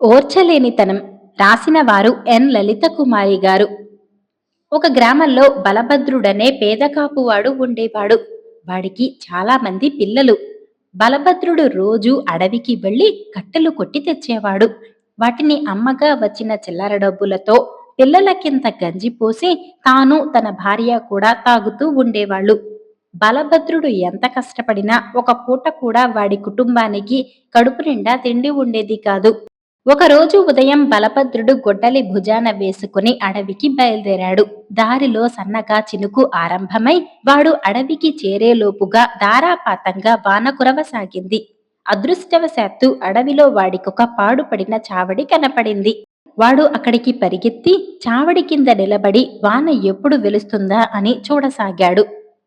ఓర్చలేనితనం రాసిన వారు ఎన్. లలిత కుమారి గారు. ఒక గ్రామంలో బలభద్రుడనే పేద కాపువాడు ఉండేవాడు. వాడికి చాలా మంది పిల్లలు. బలభద్రుడు రోజు అడవికి వెళ్ళి కట్టెలు కొట్టి తెచ్చేవాడు. వాటిని అమ్మగా వచ్చిన చిల్లర డబ్బులతో పిల్లలకింత గంజి పోసి తాను తన భార్య కూడా తాగుతూ ఉండేవాళ్ళు. బలభద్రుడు ఎంత కష్టపడినా ఒక పూట కూడా వాడి కుటుంబానికి కడుపు నిండా తిండి ఉండేది కాదు. ఒకరోజు ఉదయం బలభద్రుడు గొడ్డలి భుజాన వేసుకుని అడవికి బయలుదేరాడు. దారిలో సన్నగా చినుకు ఆరంభమై వాడు అడవికి చేరేలోపుగా ధారాపాతంగా వాన కురవసాగింది. అదృష్టవశాత్తు అడవిలో వాడికొక పాడుపడిన చావడి కనపడింది. వాడు అక్కడికి పరిగెత్తి చావడి కింద నిలబడి వాన ఎప్పుడు వెలుస్తుందా అని చూడసాగాడు.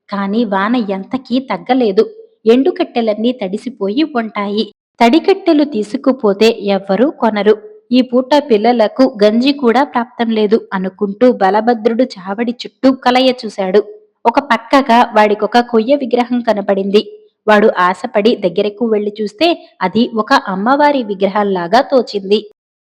కాని వాన ఎంతకీ తగ్గలేదు. ఎండుకట్టెలన్నీ తడిసిపోయి ఉంటాయి. తడికట్టెలు తీసుకుపోతే ఎవ్వరూ కొనరు. ఈ పూట పిల్లలకు గంజి కూడా ప్రాప్తం లేదు అనుకుంటూ బలభద్రుడు చావడి చుట్టూ కలయ చూశాడు. ఒక పక్కగా వాడికొక కొయ్య విగ్రహం కనపడింది. వాడు ఆశపడి దగ్గరకు వెళ్ళి చూస్తే అది ఒక అమ్మవారి విగ్రహంలాగా తోచింది.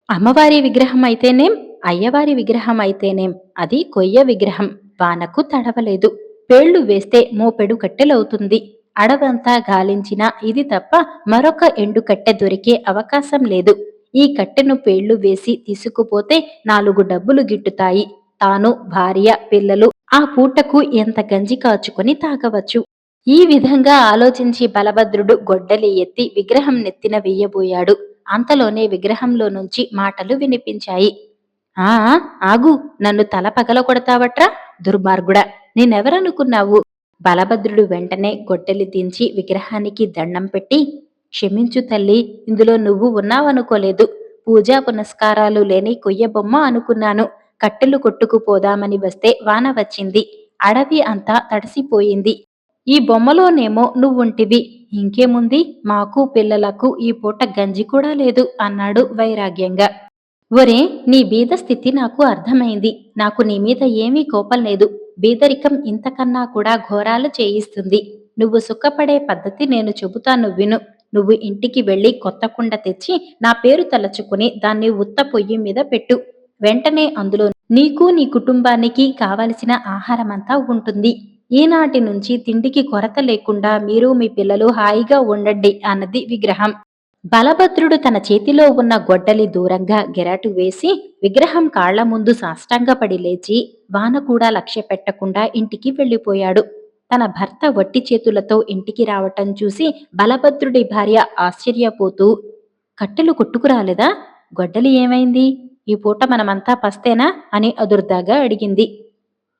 అమ్మవారి విగ్రహం అయితేనేం? అయ్యవారి విగ్రహం అయితేనేం? అది కొయ్య విగ్రహం. వానకు తడవలేదు. పేళ్ళు వేస్తే మోపెడు కట్టెలవుతుంది. అడవంతా గాలించినా ఇది తప్ప మరొక ఎండు కట్టె దొరికే అవకాశం లేదు. ఈ కట్టెను పేళ్ళు వేసి తీసుకుపోతే నాలుగు డబ్బులు గిట్టుతాయి. తాను భార్య పిల్లలు ఆ పూటకు ఎంత గంజి కాచుకొని తాగవచ్చు? ఈ విధంగా ఆలోచించి బలభద్రుడు గొడ్డలి ఎత్తి విగ్రహం నెత్తిన వెయ్యబోయాడు అంతలోనే విగ్రహంలో నుంచి మాటలు వినిపించాయి. ఆ ఆగు. నన్ను తల పగల కొడతావట్రా దుర్మార్గుడా. నేనెవరనుకున్నావు? బలభద్రుడు వెంటనే గొట్టెలి దించి విగ్రహానికి దండం పెట్టి క్షమించు తల్లి ఇందులో నువ్వు ఉన్నావనుకోలేదు. పూజా పునస్కారాలు లేని కొయ్య బొమ్మ అనుకున్నాను. కట్టెలు కొట్టుకుపోదామని వస్తే వాన వచ్చింది. అడవి అంతా తడిసిపోయింది. ఈ బొమ్మలోనేమో నువ్వుంటివి. ఇంకేముంది? మాకు పిల్లలకు ఈ పూట గంజి కూడా లేదు అన్నాడు వైరాగ్యంగా. ఒరే నీ బీద స్థితి నాకు అర్థమైంది. నాకు నీ మీద ఏమీ కోపం లేదు. బీదరికం ఇంతకన్నా కూడా ఘోరాలు చేయిస్తుంది. నువ్వు సుఖపడే పద్ధతి నేను చెబుతాను విను. నువ్వు ఇంటికి వెళ్ళి కొత్త కుండ తెచ్చి నా పేరు తలచుకుని దాన్ని ఉత్త పొయ్యి మీద పెట్టు. వెంటనే అందులో నీకు నీ కుటుంబానికి కావలసిన ఆహారమంతా ఉంటుంది. ఈనాటి నుంచి తిండికి కొరత లేకుండా మీరు మీ పిల్లలు హాయిగా ఉండండి అన్నది విగ్రహం. బలభద్రుడు తన చేతిలో ఉన్న గొడ్డలి దూరంగా గెరటు వేసి విగ్రహం కాళ్ళ ముందు సాష్టాంగపడి లేచి వాన కూడా లక్ష్య పెట్టకుండా ఇంటికి వెళ్ళిపోయాడు. తన భర్త వట్టి చేతులతో ఇంటికి రావటం చూసి బలభద్రుడి భార్య ఆశ్చర్యపోతూ కట్టెలు కొట్టుకురాలేదా? గొడ్డలి ఏమైంది? ఈ పూట మనమంతా పస్తేనా? అని అదుర్దాగా అడిగింది.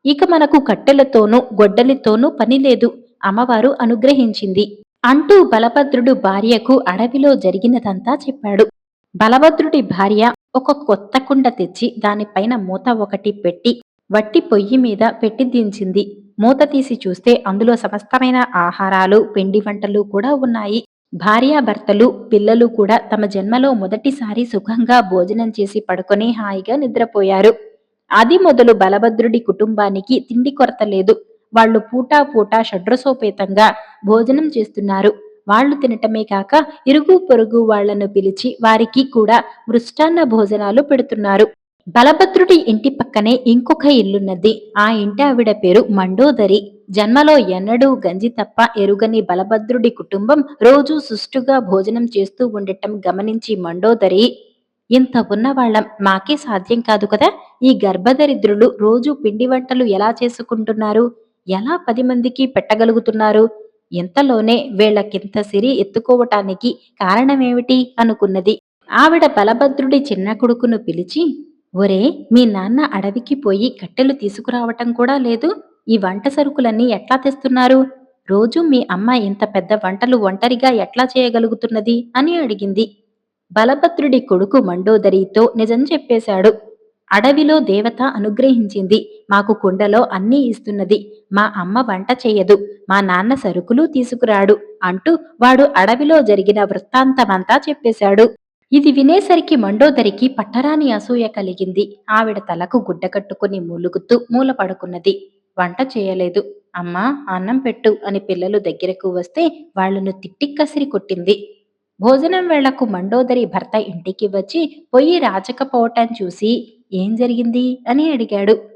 ఇక మనకు కట్టెలతోనూ గొడ్డలితోనూ పని లేదు అమ్మవారు అనుగ్రహించింది. అంటూ బలభద్రుడు భార్యకు అడవిలో జరిగినదంతా చెప్పాడు. బలభద్రుడి భార్య ఒక కొత్త కుండ తెచ్చి దానిపైన మూత ఒకటి పెట్టి వట్టి పొయ్యి మీద పెట్టి దించింది. మూత తీసి చూస్తే అందులో సమస్తమైన ఆహారాలు పిండి వంటలు కూడా ఉన్నాయి. భార్యాభర్తలు పిల్లలు కూడా తమ జన్మలో మొదటిసారి సుఖంగా భోజనం చేసి పడుకొని హాయిగా నిద్రపోయారు. అది మొదలు బలభద్రుడి కుటుంబానికి తిండి కొరత లేదు. వాళ్ళు పూటా పూటా షడ్రసోపేతంగా భోజనం చేస్తున్నారు. వాళ్ళు తినటమే కాక ఇరుగు పొరుగు వాళ్ళను పిలిచి వారికి కూడా మృష్టాన్న భోజనాలు పెడుతున్నారు. బలభద్రుడి ఇంటి పక్కనే ఇంకొక ఇల్లున్నది. ఆ ఇంటి ఆవిడ పేరు మండోదరి. జన్మలో ఎన్నడూ గంజి తప్ప ఎరుగని బలభద్రుడి కుటుంబం రోజూ సుష్టుగా భోజనం చేస్తూ ఉండటం గమనించి మండోదరి ఇంత ఉన్నవాళ్ళం మాకే సాధ్యం కాదు కదా? ఈ గర్భదరిద్రులు రోజు పిండి వంటలు ఎలా చేసుకుంటున్నారు? ఎలా పది మందికి పెట్టగలుగుతున్నారు? ఇంతలోనే వీళ్ళకింత సిరి ఎత్తుకోవటానికి కారణమేమిటి అనుకున్నది. ఆవిడ బలభద్రుడి చిన్న కొడుకును పిలిచి ఒరే మీ నాన్న అడవికి పోయి కట్టెలు తీసుకురావటం కూడా లేదు. ఈ వంట సరుకులన్నీ ఎట్లా తెస్తున్నారు? రోజు మీ అమ్మ ఇంత పెద్ద వంటలు ఒంటరిగా ఎట్లా చేయగలుగుతున్నది? అని అడిగింది. బలభద్రుడి కొడుకు మండోదరితో నిజం చెప్పేశాడు. అడవిలో దేవత అనుగ్రహించింది. మాకు కుండలో అన్నీ ఇస్తున్నది. మా అమ్మ వంట చెయ్యదు మా నాన్న సరుకులు తీసుకురాడు అంటూ వాడు అడవిలో జరిగిన వృత్తాంతమంతా చెప్పేశాడు. ఇది వినేసరికి మండోదరికి పట్టరాని అసూయ కలిగింది. ఆవిడ తలకు గుడ్డ కట్టుకుని మూలుగుతూ మూల పడుకున్నది. వంట చేయలేదు. అమ్మా అన్నం పెట్టు అని పిల్లలు దగ్గరకు వస్తే వాళ్ళను తిట్టి కసిరి కొట్టింది. భోజనం వేళకు మండోదరి భర్త ఇంటికి వచ్చి పొయ్యి రాచకపోవటం చూసి ఏం జరిగింది అని అడిగాడు.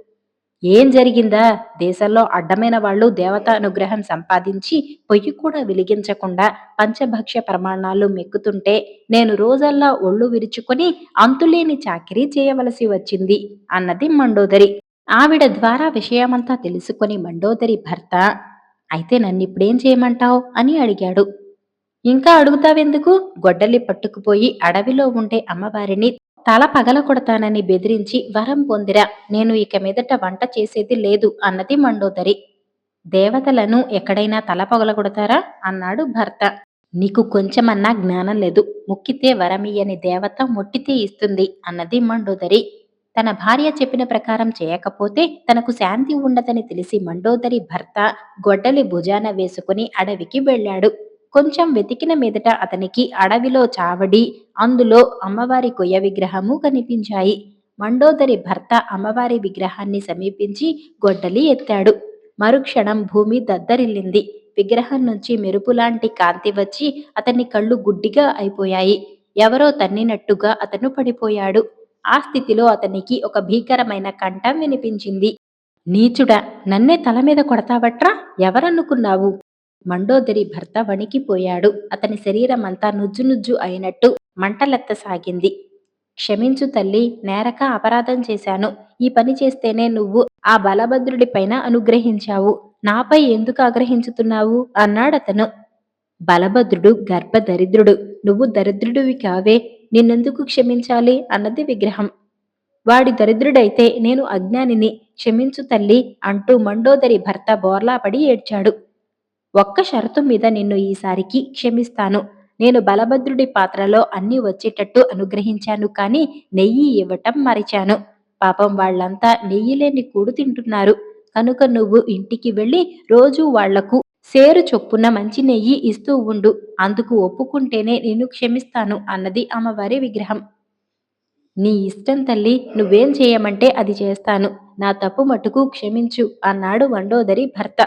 ఏం జరిగిందా? దేశంలో అడ్డమైన వాళ్ళు దేవత అనుగ్రహం సంపాదించి పొయ్యి కూడా వెలిగించకుండా పంచభక్ష్య ప్రమాణాలు మెక్కుతుంటే నేను రోజల్లా ఒళ్ళు విరుచుకొని అంతులేని చాకరీ చేయవలసి వచ్చింది అన్నది మండోదరి. ఆవిడ ద్వారా విషయమంతా తెలుసుకొని మండోదరి భర్త అయితే నన్నిప్పుడేం చేయమంటావ్? అని అడిగాడు. ఇంకా అడుగుతావెందుకు? గొడ్డలి పట్టుకుపోయి అడవిలో ఉండే అమ్మవారిని తల పగల కొడతానని బెదిరించి వరం పొందిరా నేను ఇక మీదట వంట చేసేది లేదు అన్నది మండోదరి. దేవతలను ఎక్కడైనా తల పగలగొడతారా? అన్నాడు భర్త. నీకు కొంచెమన్నా జ్ఞానం లేదు ముక్కితే వరమియని దేవత మొట్టితే ఇస్తుంది అన్నది మండోదరి. తన భార్య చెప్పిన ప్రకారం చేయకపోతే తనకు శాంతి ఉండదని తెలిసి మండోదరి భర్త గొడ్డలి భుజాన వేసుకుని అడవికి వెళ్ళాడు. కొంచెం వెతికిన మీదట అతనికి అడవిలో చావడి అందులో అమ్మవారి కొయ్య విగ్రహము కనిపించాయి. మండోదరి భర్త అమ్మవారి విగ్రహాన్ని సమీపించి గొడ్డలి ఎత్తాడు. మరుక్షణం భూమి దద్దరిల్లింది. విగ్రహం నుంచి మెరుపులాంటి కాంతి వచ్చి అతని కళ్ళు గుడ్డిగా అయిపోయాయి. ఎవరో తన్నినట్టుగా అతను పడిపోయాడు. ఆ స్థితిలో అతనికి ఒక భీకరమైన కంఠం వినిపించింది. నీచుడా నన్నే తల మీద కొడతావట్రా? ఎవరనుకున్నావు? మండోదరి భర్త వణికిపోయాడు. అతని శరీరం అంతా నుజ్జు నుజ్జు అయినట్టు మంటలెత్తసాగింది. క్షమించు తల్లి నేరక అపరాధం చేశాను. ఈ పని చేస్తేనే నువ్వు ఆ బలభద్రుడి పైన అనుగ్రహించావు. నాపై ఎందుకు ఆగ్రహించుతున్నావు? అన్నాడతను. బలభద్రుడు గర్భదరిద్రుడు. నువ్వు దరిద్రుడివి కావే. నిన్నెందుకు క్షమించాలి? అన్నది విగ్రహం. వాడి దరిద్రుడైతే నేను అజ్ఞానిని. క్షమించు తల్లి అంటూ మండోదరి భర్త బోర్లాపడి ఏడ్చాడు. ఒక్క షరతు మీద నిన్ను ఈసారికి క్షమిస్తాను. నేను బలభద్రుడి పాత్రలో అన్ని వచ్చేటట్టు అనుగ్రహించాను కానీ నెయ్యి ఇవ్వటం మరిచాను. పాపం వాళ్ళంతా నెయ్యి లేని కూడు తింటున్నారు. కనుక నువ్వు ఇంటికి వెళ్ళి రోజు వాళ్ళకు సేరు చొప్పున మంచి నెయ్యి ఇస్తూ ఉండు. అందుకు ఒప్పుకుంటేనే నేను క్షమిస్తాను అన్నది అమ్మవారి విగ్రహం. నీ ఇష్టం తల్లి నువ్వేం చేయమంటే అది చేస్తాను. నా తప్పు మటుకు క్షమించు అన్నాడు వండోదరి భర్త.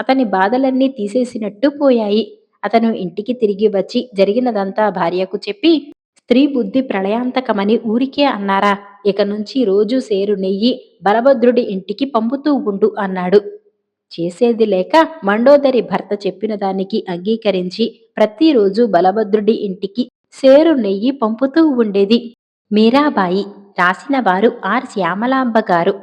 అతని బాధలన్నీ తీసేసినట్టు పోయాయి. అతను ఇంటికి తిరిగి వచ్చి జరిగినదంతా భార్యకు చెప్పి స్త్రీ బుద్ధి ప్రళయాంతకమని ఊరికే అన్నారా? ఇక నుంచి రోజు సేరు నెయ్యి బలభద్రుడి ఇంటికి పంపుతూ ఉండు అన్నాడు. చేసేది లేక మండోదరి భర్త చెప్పిన దానికి అంగీకరించి ప్రతిరోజు బలభద్రుడి ఇంటికి సేరు నెయ్యి పంపుతూ ఉండేది. మీరాబాయి రాసిన వారు ఆర్. శ్యామలాంబ గారు.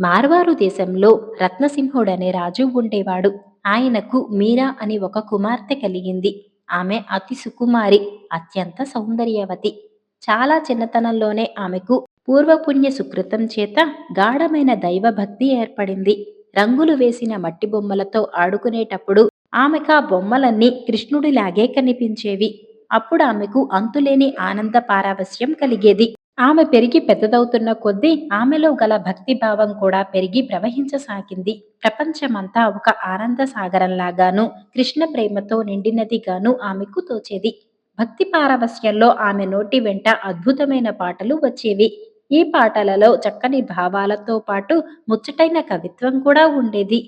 మార్వారు దేశంలో రత్నసింహుడనే రాజు ఉండేవాడు. ఆయనకు మీరా అని ఒక కుమార్తె కలిగింది. ఆమె అతి సుకుమారి అత్యంత సౌందర్యవతి. చాలా చిన్నతనంలోనే ఆమెకు పూర్వపుణ్య సుకృతం చేత గాఢమైన దైవభక్తి ఏర్పడింది. రంగులు వేసిన మట్టి బొమ్మలతో ఆడుకునేటప్పుడు ఆమెకు ఆ బొమ్మలన్నీ కృష్ణుడిలాగే కనిపించేవి. అప్పుడు ఆమెకు అంతులేని ఆనంద పారావశ్యం కలిగేది. ఆమె పెరిగి పెద్దదవుతున్న కొద్దీ ఆమెలో గల భక్తి భావం కూడా పెరిగి ప్రవహించసాగింది. ప్రపంచమంతా ఒక ఆనంద సాగరంలాగాను కృష్ణ ప్రేమతో నిండినదిగాను ఆమెకు తోచేది. భక్తి పారవస్యంలో ఆమె నోటి వెంట అద్భుతమైన పాటలు వచ్చేవి. ఈ పాటలలో చక్కని భావాలతో పాటు ముచ్చటైన కవిత్వం కూడా ఉండేది.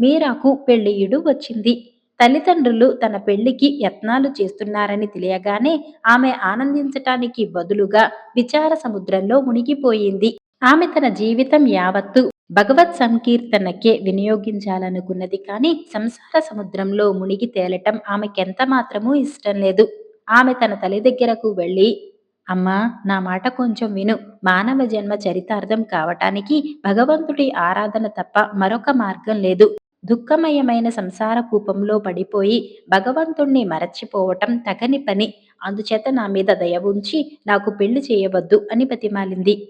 మీరాకు పెళ్ళియుడు వచ్చింది. తల్లిదండ్రులు తన పెళ్ళికి యత్నాలు చేస్తున్నారని తెలియగానే ఆమె ఆనందించటానికి బదులుగా విచార సముద్రంలో మునిగిపోయింది. ఆమె తన జీవితం యావత్తు భగవత్ సంకీర్తనకే వినియోగించాలనుకున్నది కానీ సంసార సముద్రంలో మునిగి తేలటం ఆమెకెంత మాత్రమూ ఇష్టం లేదు. ఆమె తన తల్లి దగ్గరకు వెళ్ళి అమ్మా నా మాట కొంచెం విను. మానవ జన్మ చరితార్థం కావటానికి భగవంతుడి ఆరాధన తప్ప మరొక మార్గం లేదు. దుఃఖమయమైన సంసార కూపంలో పడిపోయి భగవంతుణ్ణి మరచిపోవటం తగని పని. అందుచేత నా మీద దయ ఉంచి నాకు పెళ్ళి చేయవద్దు అని బతిమాలింది.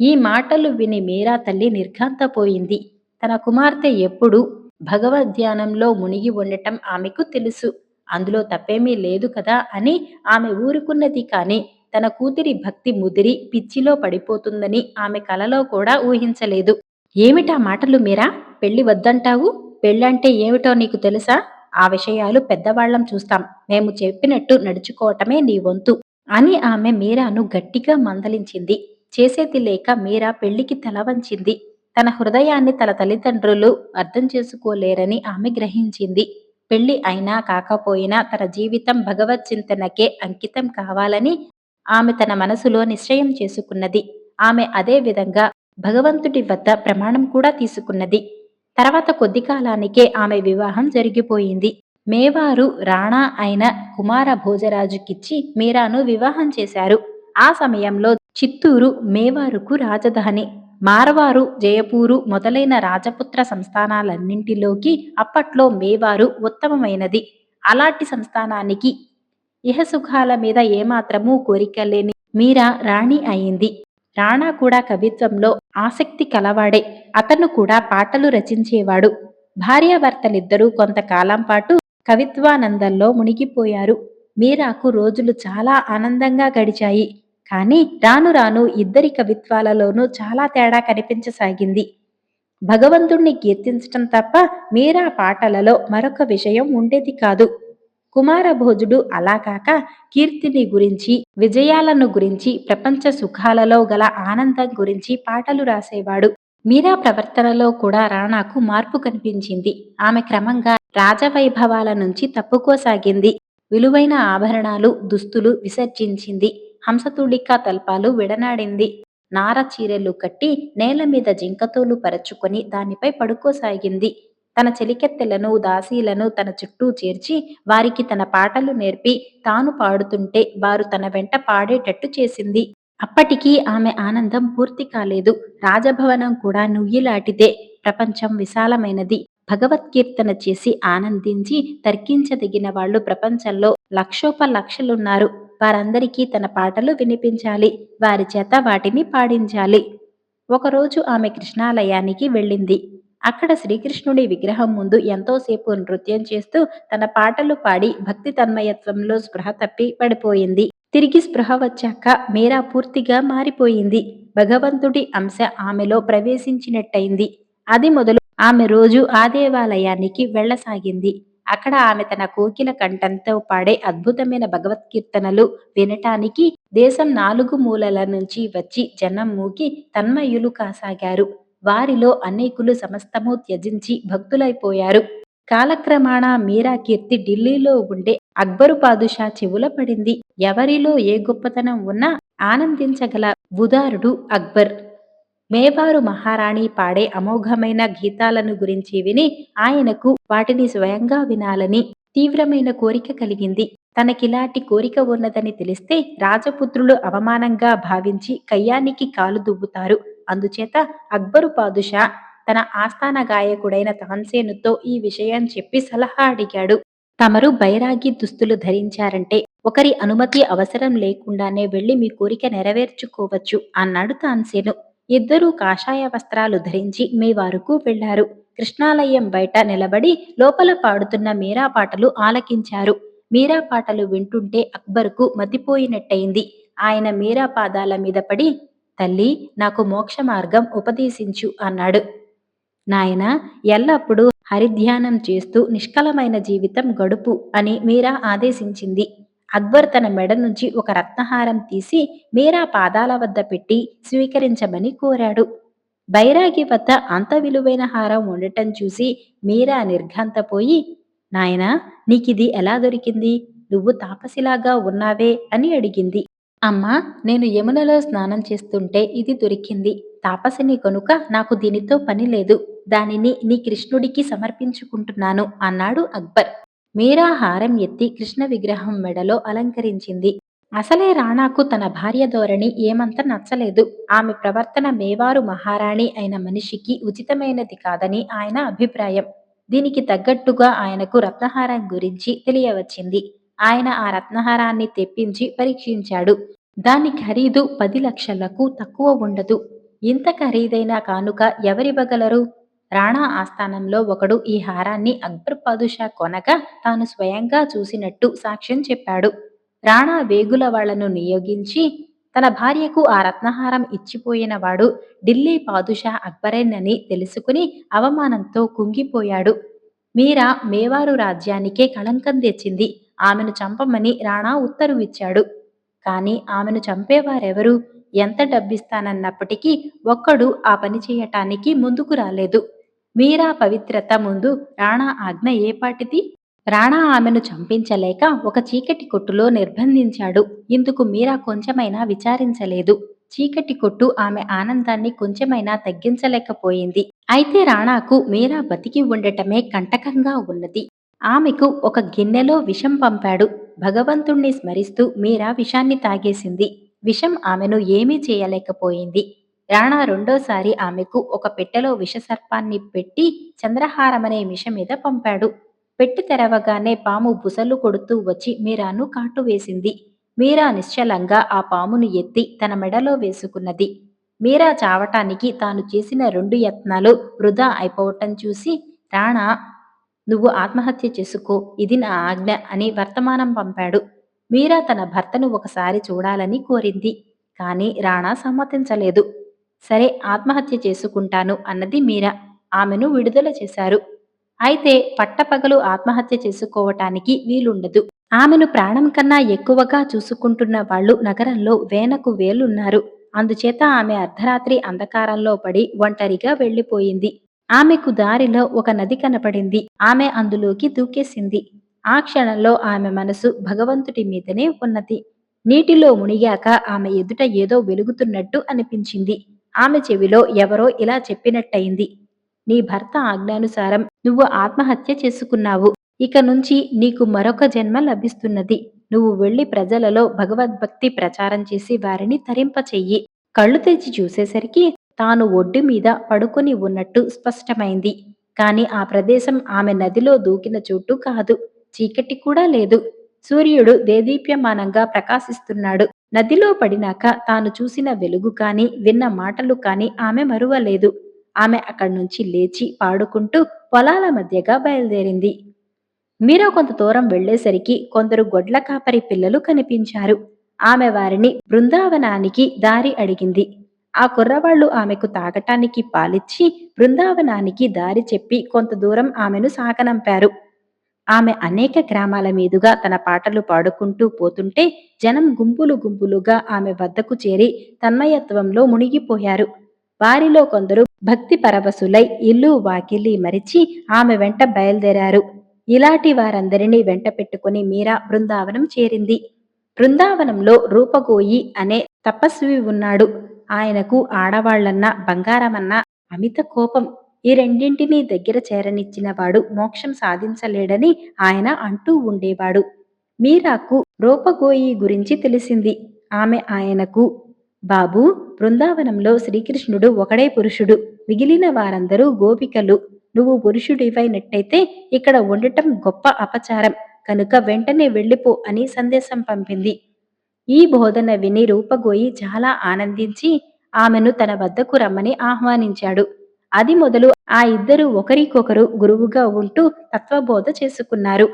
ఈ మాటలు విని మీరా తల్లి నిర్ఘాంతపోయింది. తన కుమార్తె ఎప్పుడు భగవద్ధ్యానంలో మునిగి ఉండటం ఆమెకు తెలుసు. అందులో తప్పేమీ లేదు కదా అని ఆమె ఊరుకున్నది కానీ తన కూతురి భక్తి ముదిరి పిచ్చిలో పడిపోతుందని ఆమె కలలో కూడా ఊహించలేదు. ఏమిటా మాటలు మీరా? పెళ్ళి వద్దంటావు? పెళ్ళంటే ఏమిటో నీకు తెలుసా? ఆ విషయాలు పెద్దవాళ్ళం చూస్తాం. మేము చెప్పినట్టు నడుచుకోవటమే నీ వంతు అని ఆమె మీరాను గట్టిగా మందలించింది. చేసేది లేక మీరా పెళ్ళికి తల వంచింది. తన హృదయాన్ని తన తల్లిదండ్రులు అర్థం చేసుకోలేరని ఆమె గ్రహించింది. పెళ్ళి అయినా కాకపోయినా తన జీవితం భగవత్ చింతనకే అంకితం కావాలని ఆమె తన మనసులో నిశ్చయం చేసుకున్నది. ఆమె అదే విధంగా భగవంతుడి వద్ద ప్రమాణం కూడా తీసుకున్నది. తర్వాత కొద్ది కాలానికే ఆమె వివాహం జరిగిపోయింది. మేవారు రాణా అయిన కుమార భోజరాజుకిచ్చి మీరాను వివాహం చేశారు. ఆ సమయంలో చిత్తూరు మేవారుకు రాజధాని మార్వారు జయపూరు మొదలైన రాజపుత్ర సంస్థానాలన్నింటిలోకి అప్పట్లో మేవారు ఉత్తమమైనది. అలాంటి సంస్థానానికి ఇహసుఖాల మీద ఏమాత్రమూ కోరిక లేని మీరా రాణి అయింది. రాణా కూడా కవిత్వంలో ఆసక్తి కలవాడే అతను కూడా పాటలు రచించేవాడు. భార్యాభర్తలిద్దరూ కొంతకాలం పాటు కవిత్వానందంలో మునిగిపోయారు. మీరాకు రోజులు చాలా ఆనందంగా గడిచాయి. కానీ రాను రాను ఇద్దరి కవిత్వాలలోనూ చాలా తేడా కనిపించసాగింది. భగవంతుణ్ణి కీర్తించటం తప్ప మీరా పాటలలో మరొక విషయం ఉండేది కాదు. కుమారభోజుడు అలా కాక కీర్తిని గురించి విజయాలను గురించి ప్రపంచ సుఖాలలో గల ఆనందం గురించి పాటలు రాసేవాడు. మీరా ప్రవర్తనలో కూడా రాణాకు మార్పు కనిపించింది. ఆమె క్రమంగా రాజవైభవాల నుంచి తప్పుకోసాగింది. విలువైన ఆభరణాలు దుస్తులు విసర్జించింది. హంసతుడిక తల్పాలు విడనాడింది. నార చీరెలు కట్టి నేల మీద జింకతోలు పరచుకొని దానిపై పడుకోసాగింది. తన చెలికెత్తెలను దాసీలను తన చుట్టూ చేర్చి వారికి తన పాటలు నేర్పి తాను పాడుతుంటే వారు తన వెంట పాడేటట్టు చేసింది. అప్పటికీ ఆమె ఆనందం పూర్తి కాలేదు. రాజభవనం కూడా నుయ్యిలాటిదే. ప్రపంచం విశాలమైనది. భగవత్కీర్తన చేసి ఆనందించి తర్కించదగిన వాళ్ళు ప్రపంచంలో లక్షోప లక్షలున్నారు వారందరికీ తన పాటలు వినిపించాలి. వారి చేత వాటిని పాడించాలి. ఒకరోజు ఆమె కృష్ణాలయానికి వెళ్ళింది. అక్కడ శ్రీకృష్ణుడి విగ్రహం ముందు ఎంతోసేపు నృత్యం చేస్తూ తన పాటలు పాడి భక్తి తన్మయత్వంలో స్పృహ తప్పి పడిపోయింది. తిరిగి స్పృహ వచ్చాక మీరా పూర్తిగా మారిపోయింది. భగవంతుడి అంశ ఆమెలో ప్రవేశించినట్టయింది. అది మొదలు ఆమె రోజు ఆ దేవాలయానికి వెళ్ళసాగింది. అక్కడ ఆమె తన కోకిల కంఠంతో పాడే అద్భుతమైన భగవత్కీర్తనలు వినటానికి దేశం నాలుగు మూలల నుంచి వచ్చి జనం మూకి తన్మయులు కాసాగారు. వారిలో అనేకులు సమస్తము త్యజించి భక్తులైపోయారు. కాలక్రమాణ మీరా కీర్తి ఢిల్లీలో ఉండే అక్బరు పాదుషా చెవుల పడింది. ఎవరిలో ఏ గొప్పతనం ఉన్నా ఆనందించగల ఉదారుడు అక్బర్. మేవారు మహారాణి పాడే అమోఘమైన గీతాలను గురించి విని ఆయనకు వాటిని స్వయంగా వినాలని తీవ్రమైన కోరిక కలిగింది. తనకిలాంటి కోరిక ఉన్నదని తెలిస్తే రాజపుత్రులు అవమానంగా భావించి కయ్యానికి కాలు దువ్వుతారు. అందుచేత అక్బరు పాదుషా తన ఆస్థాన గాయకుడైన తాన్సేనుతో ఈ విషయం చెప్పి సలహా అడిగాడు. తమరు బైరాగి దుస్తులు ధరించారంటే ఒకరి అనుమతి అవసరం లేకుండానే వెళ్ళి మీ కోరిక నెరవేర్చుకోవచ్చు అన్నాడు తాన్సేను. ఇద్దరూ కాషాయ వస్త్రాలు ధరించి మీ వారుకు వెళ్ళారు కృష్ణాలయం బయట నిలబడి లోపల పాడుతున్న మీరా పాటలు ఆలకించారు. మీరా పాటలు వింటుంటే అక్బర్కు మతిపోయినట్టయింది. ఆయన మీరా పాదాల మీద పడి తల్లి నాకు మోక్ష మార్గం ఉపదేశించు అన్నాడు. నాయన ఎల్లప్పుడూ హరిధ్యానం చేస్తూ నిష్కలమైన జీవితం గడుపు అని మీరా ఆదేశించింది. అక్బర్ తన మెడ నుంచి ఒక రత్నహారం తీసి మీరా పాదాల వద్ద పెట్టి స్వీకరించమని కోరాడు. బైరాగి వద్ద అంత విలువైన హారం ఉండటం చూసి మీరా నిర్ఘాంతపోయి నాయనా నీకిది ఎలా దొరికింది? నువ్వు తాపసిలాగా ఉన్నావే అని అడిగింది. అమ్మా నేను యమునలో స్నానం చేస్తుంటే ఇది దొరికింది. తాపసిని కనుక నాకు దీనితో పని లేదు. దానిని నీ కృష్ణుడికి సమర్పించుకుంటున్నాను అన్నాడు అక్బర్. మీరా హారం ఎత్తి కృష్ణ విగ్రహం మెడలో అలంకరించింది. అసలే రాణాకు తన భార్య ధోరణి ఏమంత నచ్చలేదు. ఆమె ప్రవర్తన మేవారు మహారాణి అయిన మనిషికి ఉచితమైనది కాదని ఆయన అభిప్రాయం. దీనికి తగ్గట్టుగా ఆయనకు రత్నహారం గురించి తెలియవచ్చింది. ఆయన ఆ రత్నహారాన్ని తెప్పించి పరీక్షించాడు. దాని ఖరీదు పది లక్షలకు తక్కువ ఉండదు. ఇంత ఖరీదైన కానుక ఎవరివ్వగలరు? రాణా ఆస్థానంలో ఒకడు ఈ హారాన్ని అక్బర్ పాదుషా కొనగా తాను స్వయంగా చూసినట్టు సాక్ష్యం చెప్పాడు. రాణా వేగుల వాళ్ళను నియోగించి తన భార్యకు ఆ రత్నహారం ఇచ్చిపోయిన వాడు ఢిల్లీ పాదుషా అక్బరేనని తెలుసుకుని అవమానంతో కుంగిపోయాడు. మీరా మేవారు రాజ్యానికే కళంకం తెచ్చింది. ఆమెను చంపమని రాణా ఉత్తర్విచ్చాడు. కాని ఆమెను చంపేవారెవరు? ఎంత డబ్బిస్తానన్నప్పటికీ ఒక్కడు ఆ పని చేయటానికి ముందుకు రాలేదు. మీరా పవిత్రత ముందు రాణా ఆజ్ఞ ఏపాటిది రాణా ఆమెను చంపించలేక ఒక చీకటి కొట్టులో నిర్బంధించాడు. ఇందుకు మీరా కొంచెమైనా విచారించలేదు. చీకటి కొట్టు ఆమె ఆనందాన్ని కొంచెమైనా తగ్గించలేకపోయింది. అయితే రాణాకు మీరా బతికి ఉండటమే కంటకంగా ఉన్నది. ఆమెకు ఒక గిన్నెలో విషం పంపాడు. భగవంతుణ్ణి స్మరిస్తూ మీరా విషాన్ని తాగేసింది. విషం ఆమెను ఏమీ చేయలేకపోయింది. రాణా రెండోసారి ఆమెకు ఒక పెట్టెలో విషసర్పాన్ని పెట్టి చంద్రహారమనే మిష మీద పంపాడు. పెట్టి తెరవగానే పాము బుసలు కొడుతూ వచ్చి మీరాను కాటు వేసింది. మీరా నిశ్చలంగా ఆ పామును ఎత్తి తన మెడలో వేసుకున్నది. మీరా చావటానికి తాను చేసిన రెండు యత్నాలు వృధా అయిపోవటం చూసి రాణా నువ్వు ఆత్మహత్య చేసుకో ఇది నా ఆజ్ఞ అని వర్తమానం పంపాడు. మీరా తన భర్తను ఒకసారి చూడాలని కోరింది కానీ రాణా సమ్మతించలేదు. సరే ఆత్మహత్య చేసుకుంటాను అన్నది మీరా. ఆమెను విడుదల చేశారు. అయితే పట్టపగలు ఆత్మహత్య చేసుకోవటానికి వీలుండదు. ఆమెను ప్రాణం కన్నా ఎక్కువగా చూసుకుంటున్న వాళ్ళు నగరంలో వేనకు వేలున్నారు. అందుచేత ఆమె అర్ధరాత్రి అంధకారంలో పడి ఒంటరిగా వెళ్ళిపోయింది ఆమెకు దారిలో ఒక నది కనపడింది. ఆమె అందులోకి దూకేసింది. ఆ క్షణంలో ఆమె మనసు భగవంతుడి మీదనే ఉన్నది. నీటిలో మునిగాక ఆమె ఎదుట ఏదో వెలుగుతున్నట్టు అనిపించింది. ఆమె చెవిలో ఎవరో ఇలా చెప్పినట్టయింది. నీ భర్త ఆజ్ఞానుసారం నువ్వు ఆత్మహత్య చేసుకున్నావు. ఇక నుంచి నీకు మరొక జన్మ లభిస్తున్నది. నువ్వు వెళ్ళి ప్రజలలో భగవద్భక్తి ప్రచారం చేసి వారిని తరింపచెయ్యి. కళ్ళు తెచ్చి చూసేసరికి తాను ఒడ్డు మీద పడుకుని ఉన్నట్టు స్పష్టమైంది. కాని ఆ ప్రదేశం ఆమె నదిలో దూకిన చోటు కాదు. చీకటి కూడా లేదు. సూర్యుడు దేదీప్యమానంగా ప్రకాశిస్తున్నాడు. నదిలో పడినాక తాను చూసిన వెలుగు కాని విన్న మాటలు కాని ఆమె మరువలేదు. ఆమె అక్కడి నుంచి లేచి పాడుకుంటూ పొలాల మధ్యగా బయలుదేరింది. మీరో కొంత దూరం వెళ్ళేసరికి కొందరు గొడ్ల కాపరి పిల్లలు కనిపించారు. ఆమె వారిని బృందావనానికి దారి అడిగింది. ఆ కుర్రవాళ్ళు ఆమెకు తాగటానికి పాలిచ్చి బృందావనానికి దారి చెప్పి కొంత దూరం ఆమెను సాగనంపారు. ఆమె అనేక గ్రామాల మీదుగా తన పాటలు పాడుకుంటూ పోతుంటే జనం గుంపులు గుంపులుగా ఆమె వద్దకు చేరి తన్మయత్వంలో మునిగిపోయారు. వారిలో కొందరు భక్తి పరవశులై ఇల్లు వాకిలి మరిచి ఆమె వెంట బయలుదేరారు. ఇలాంటి వారందరినీ వెంట పెట్టుకుని మీరా బృందావనం చేరింది. బృందావనంలో రూపగోయి అనే తపస్వి ఉన్నాడు. ఆయనకు ఆడవాళ్ళన్నా బంగారమన్నా అమిత కోపం ఈ రెండింటినీ దగ్గర చేరనిచ్చినవాడు మోక్షం సాధించలేడని ఆయన అంటూ ఉండేవాడు. మీరాకు రూపగోయి గురించి తెలిసింది. ఆమె ఆయనకు బాబు బృందావనంలో శ్రీకృష్ణుడు ఒకడే పురుషుడు. మిగిలిన వారందరూ గోపికలు. నువ్వు పురుషుడివైనట్టయితే ఇక్కడ ఉండటం గొప్ప అపచారం. కనుక వెంటనే వెళ్ళిపో అని సందేశం పంపింది. ఈ బోధన విని రూపగోయి చాలా ఆనందించి ఆమెను తన వద్దకు రమ్మని ఆహ్వానించాడు. అది మొదలు ఆ ఇద్దరు ఒకరికొకరు గురువుగా ఉంటూ తత్వబోధ చేసుకున్నారు.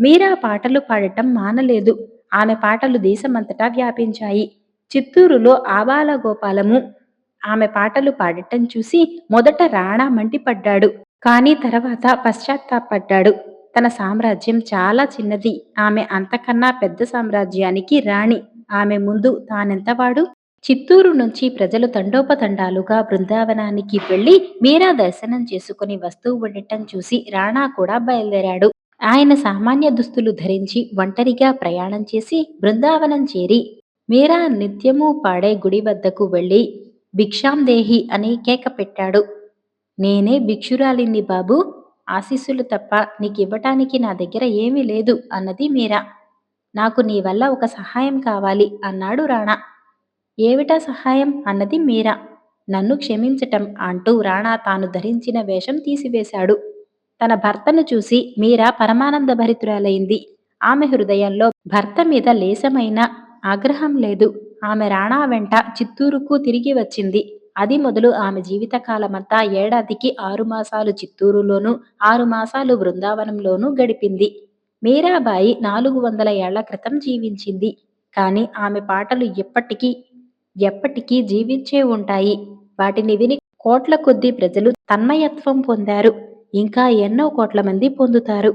మీరా పాటలు పాడటం మానలేదు. ఆమె పాటలు దేశమంతటా వ్యాపించాయి. చిత్తూరులో ఆబాల గోపాలము ఆమె పాటలు పాడటం చూసి మొదట రాణా మంటిపడ్డాడు కానీ తర్వాత పశ్చాత్తాపడ్డాడు. తన సామ్రాజ్యం చాలా చిన్నది. ఆమె అంతకన్నా పెద్ద సామ్రాజ్యానికి రాణి. ఆమె ముందు తానెంతవాడు చిత్తూరు నుంచి ప్రజలు తండోపతండాలుగా బృందావనానికి వెళ్ళి మీరా దర్శనం చేసుకుని వస్తూ ఉండటం చూసి రాణా కూడా బయలుదేరాడు. ఆయన సామాన్య దుస్తులు ధరించి ఒంటరిగా ప్రయాణం చేసి బృందావనం చేరి మీరా నిత్యము పాడే గుడి వద్దకు వెళ్ళి భిక్షాందేహి అని కేక పెట్టాడు. నేనే భిక్షురాలిని బాబు ఆశీస్సులు తప్ప నీకివ్వటానికి నా దగ్గర ఏమీ లేదు అన్నది మీరా. నాకు నీ వల్ల ఒక సహాయం కావాలి అన్నాడు రాణా. ఏమిటా సహాయం? అన్నది మీరా. నన్ను క్షమించటం అంటూ రాణా తాను ధరించిన వేషం తీసివేశాడు. తన భర్తను చూసి మీరా పరమానంద భరితురాలైంది. ఆమె హృదయంలో భర్త మీద లేశమైన ఆగ్రహం లేదు. ఆమె రాణా వెంట చిత్తూరుకు తిరిగి వచ్చింది. అది మొదలు ఆమె జీవితకాలమంతా ఏడాదికి ఆరు మాసాలు చిత్తూరులోనూ ఆరు మాసాలు బృందావనంలోనూ గడిపింది. మీరాబాయి నాలుగు వందల ఏళ్ళ క్రితం జీవించింది. కానీ ఆమె పాటలు ఎప్పటికీ ఎప్పటికీ జీవించే ఉంటాయి. వాటిని విని కోట్ల కొద్దీ ప్రజలు తన్మయత్వం పొందారు. ఇంకా ఎన్నో కోట్ల మంది పొందుతారు.